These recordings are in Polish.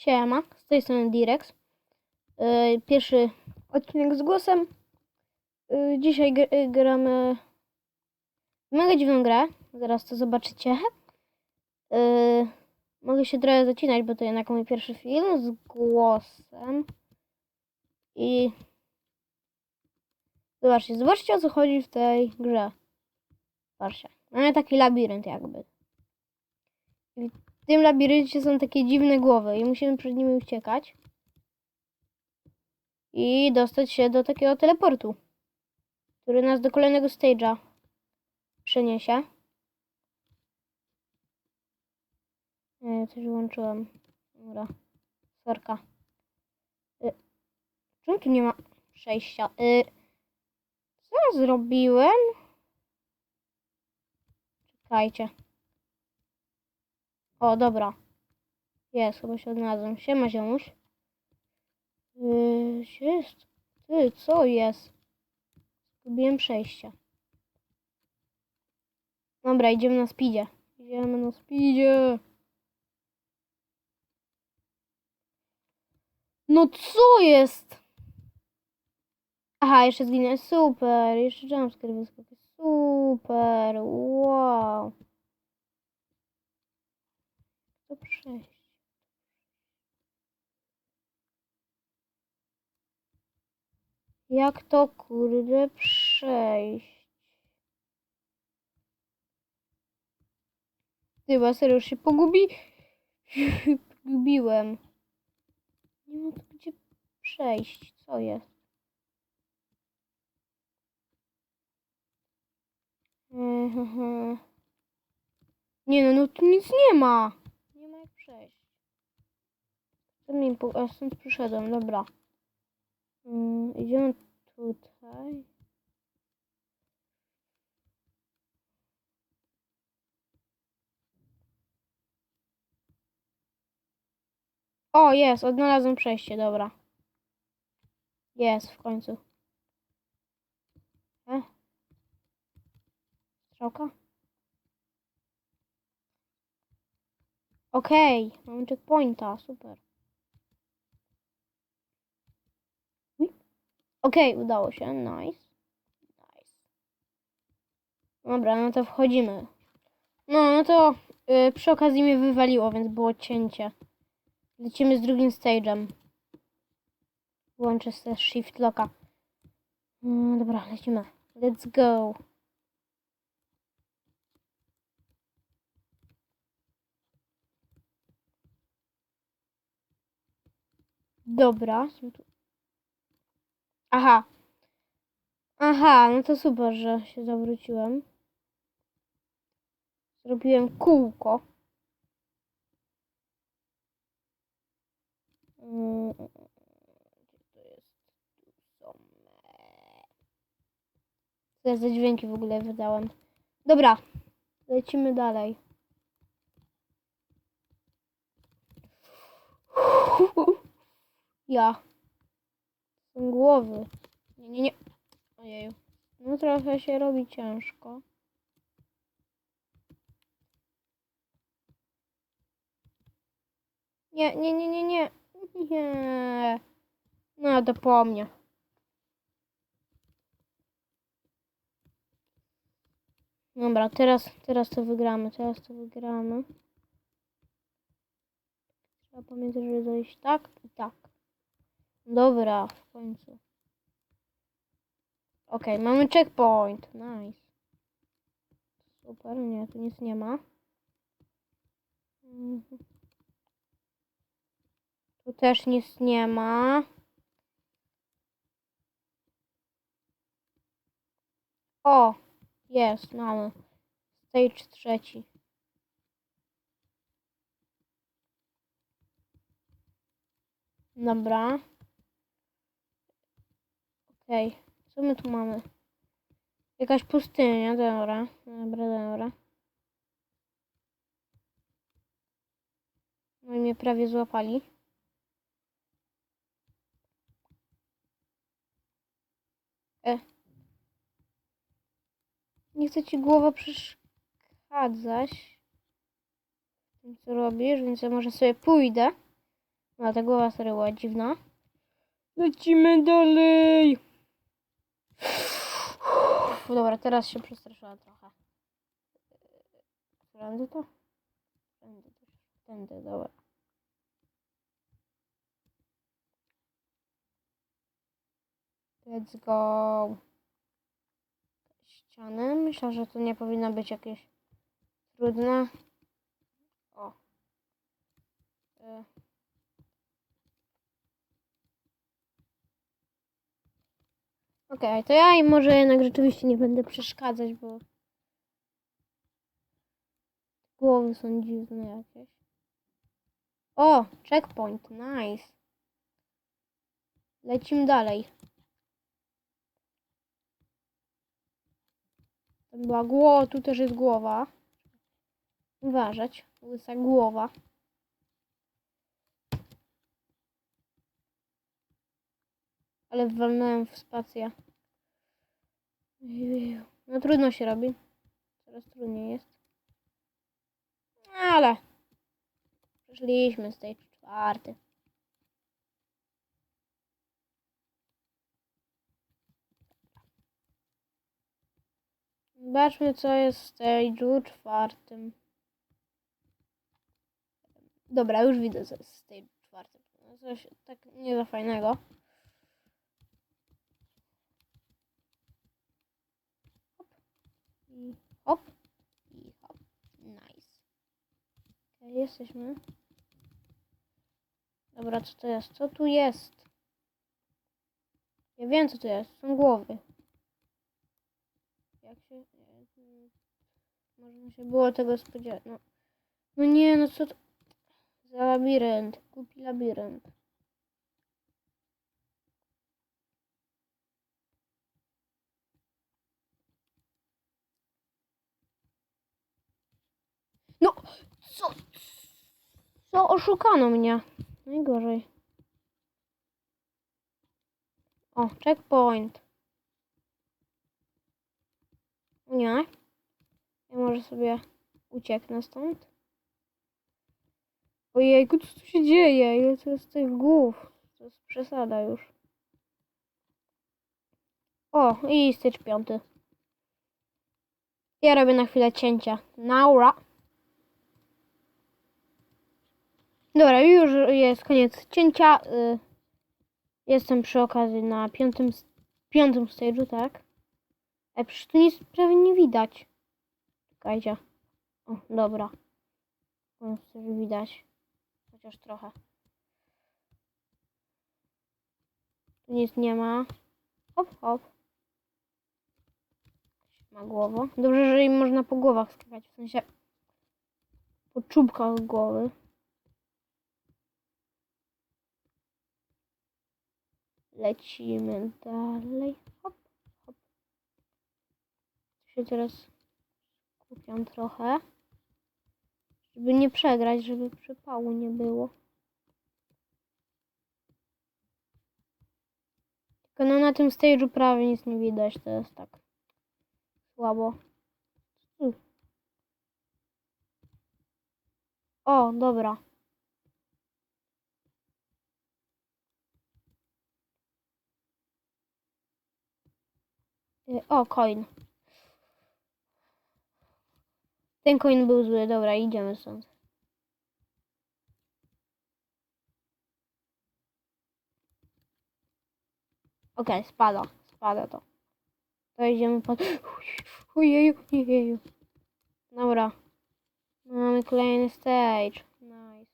Siema, z tej strony Direx. Yy, Pierwszy odcinek z głosem. Yy, Dzisiaj gr- yy, gramy mega dziwną grę. Zaraz to zobaczycie. Mogę się trochę zacinać, bo to jednak mój pierwszy film z głosem. I zobaczcie, zobaczcie o co chodzi w tej grze. Patrzcie, mamy taki labirynt jakby. Tym labiryncie są takie dziwne głowy i musimy przed nimi uciekać. I dostać się do takiego teleportu, który nas do kolejnego stage'a przeniesie. Nie, coś wyłączyłem. Dobra. Sorka. Y, czemu tu nie ma przejścia? Y, co ja zrobiłem? Czekajcie. O, dobra. Jest, chyba się odnalazłem. Siema, ziomuś. Yy, jest? Ty, co jest? Zgubiłem przejście. Dobra, idziemy na speedzie. Idziemy na speedzie. No co jest? Aha, jeszcze zginę. Super. Jeszcze jumpscare wyskakuje. Super. Wow. Przejść. Jak to kurde przejść? Ja serio się pogubi... Pogubiłem. Nie ma tu gdzie przejść. Co jest? Nie no, no tu nic nie ma. Jak przejść. Po... A stąd przyszedłem, dobra. Mm, idziemy tutaj. O, jest, odnalazłem przejście, dobra. Jest, w końcu. E? Strzałka? Okej, mamy checkpointa, super. Okej, udało się, nice. Nice. Dobra, no to wchodzimy. No, no to y, przy okazji mnie wywaliło, więc było cięcie. Lecimy z drugim stage'em. Włączę sobie shift locka. No, dobra, lecimy. Let's go. Dobra. Aha. Aha, no to super, że się zawróciłem. Zrobiłem kółko. Co za dźwięki w ogóle wydałem? Dobra, lecimy dalej. Ja. Są głowy. Nie, nie, nie. Ojeju. No trochę się robi ciężko. Nie, nie, nie, nie, nie. Nie. No to po mnie. Dobra, teraz, teraz to wygramy, teraz to wygramy. Trzeba pamiętać, żeby dojść tak i tak. Dobra, w końcu. Okej, mamy checkpoint. Nice. Super, nie, tu nic nie ma. Mhm. Tu też nic nie ma. O, jest, mamy. Stage trzeci. Dobra. Okej, co my tu mamy? Jakaś pustynia, dobra. Dobra, dobra. No i mnie prawie złapali. E. Nie chcę ci głowa przeszkadzać w tym, co robisz, więc ja może sobie pójdę. No, ta głowa serio była dziwna. Lecimy dalej. Dobra, teraz się przestraszyłam trochę. Którędy to? Tędy. Tędy, dobra. Let's go. Ściany. Myślę, że to nie powinno być jakieś trudne. O. Y. Okej, to ja im może jednak rzeczywiście nie będę przeszkadzać, bo głowy są dziwne jakieś. O, checkpoint, nice. Lecimy dalej. Tam była głowa, tu też jest głowa. Uważać, łysa głowa. Ale walnąłem w spację. No trudno się robi. Coraz trudniej jest. Ale przeszliśmy z tej czwarty. Zobaczmy, co jest w stage'u czwartym. Dobra, już widzę, co jest w stage'u czwartym. No, Coś tak nie za fajnego. I hop. I hop. Nice. Okay, jesteśmy. Dobra, co to jest? Co tu jest? Ja wiem, co to jest. Są głowy. Jak się... mm, Można się było tego spodziewać. No, no nie, no co to... Za labirynt. Głupi labirynt. No, co? Co? Oszukano mnie. Najgorzej. O, checkpoint. Nie. Ja może sobie ucieknę stąd. Ojejku, co tu się dzieje? Ile to jest tych głów? To jest przesada już. O, i stycz piąty. Ja robię na chwilę cięcia. Naura. Dobra, już jest koniec cięcia. Y, Jestem przy okazji na piątym, piątym stage'u, tak? E, przecież tu nic prawie nie widać. Czekajcie. O, dobra. Coś widać. Chociaż trochę. Tu nic nie ma. Hop, hop. Ma głowa. Dobrze, że im można po głowach skakać. W sensie po czubkach głowy. Lecimy dalej. Hop, hop. Się teraz skupiam trochę. Żeby nie przegrać, żeby przypału nie było. Tylko no na tym stage'u prawie nic nie widać, to jest tak słabo. O, dobra. O, coin. Ten coin był zły. Dobra, idziemy stąd. Okej, spada. Spada to. To idziemy pod... Ojeju, ojeju. Dobra. Mamy kolejny stage. Nice.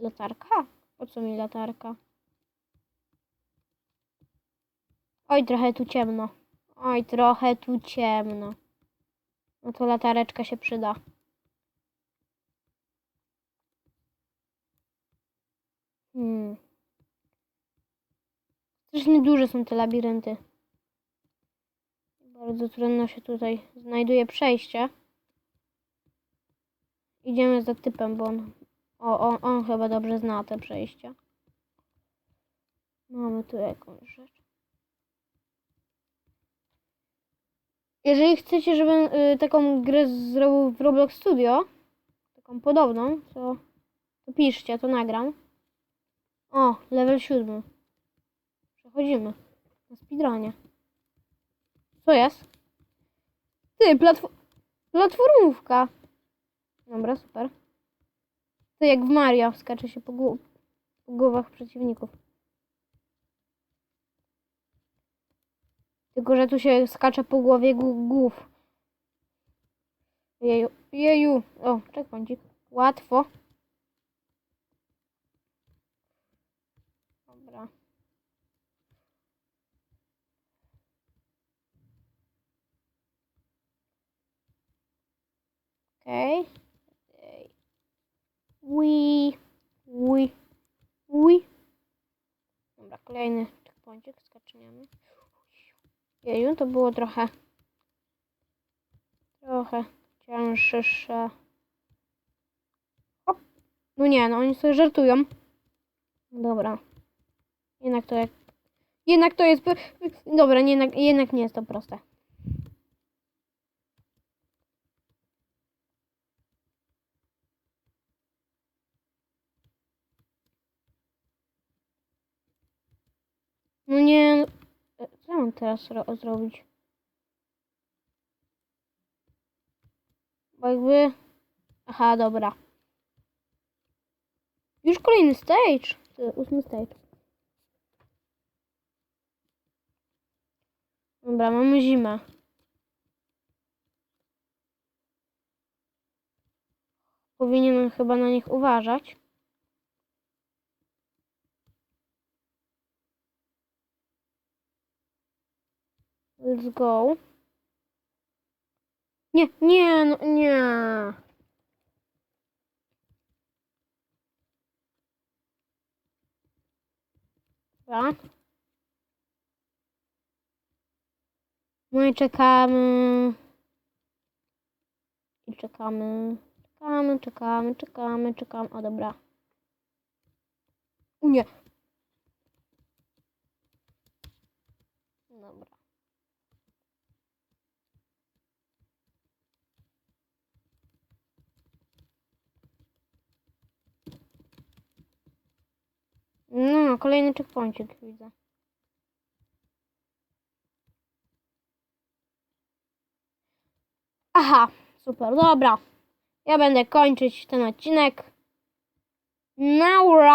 Latarka? Po co mi latarka? Oj, trochę tu ciemno. Oj, trochę tu ciemno. No to latareczka się przyda. Hmm. Strasznie duże są te labirynty. Bardzo trudno się tutaj znajduje przejście. Idziemy za typem, bo on, o, on, on chyba dobrze zna te przejścia. Mamy tu jakąś rzecz. Jeżeli chcecie, żebym y, taką grę zrobił w Roblox Studio, taką podobną, to, to piszcie, to nagram. O, level siódmy. Przechodzimy. Na speedrunie. Co jest? Ty, platfo platformówka. Dobra, super. To jak w Mario, skacze się po, po głowach przeciwników. Tylko, że tu się skacze po głowie gł- głów. Jeju, jeju. O, czekącik. Łatwo. Dobra. Okej. Okay. Ui, ui, ui. Dobra, kolejny checkpointik, skaczniemy. Jeju, to było trochę, trochę cięższe. Hop. No nie, no oni sobie żartują. Dobra. Jednak to jak... Jednak to jest... Dobra, nie, jednak, jednak nie jest to proste. No nie... Co mam teraz ro- zrobić? Bo jakby... Aha, dobra. Już kolejny stage. Ósmy stage. Dobra, mamy zimę. Powinienem chyba na nich uważać. Let's go. Nie, nie, no nie. Dobra. No i czekamy. I czekamy. Czekamy, czekamy, czekamy, czekamy. O, dobra. U nie. Dobra. No, kolejny checkpointik widzę. Aha, super, dobra. Ja będę kończyć ten odcinek. Now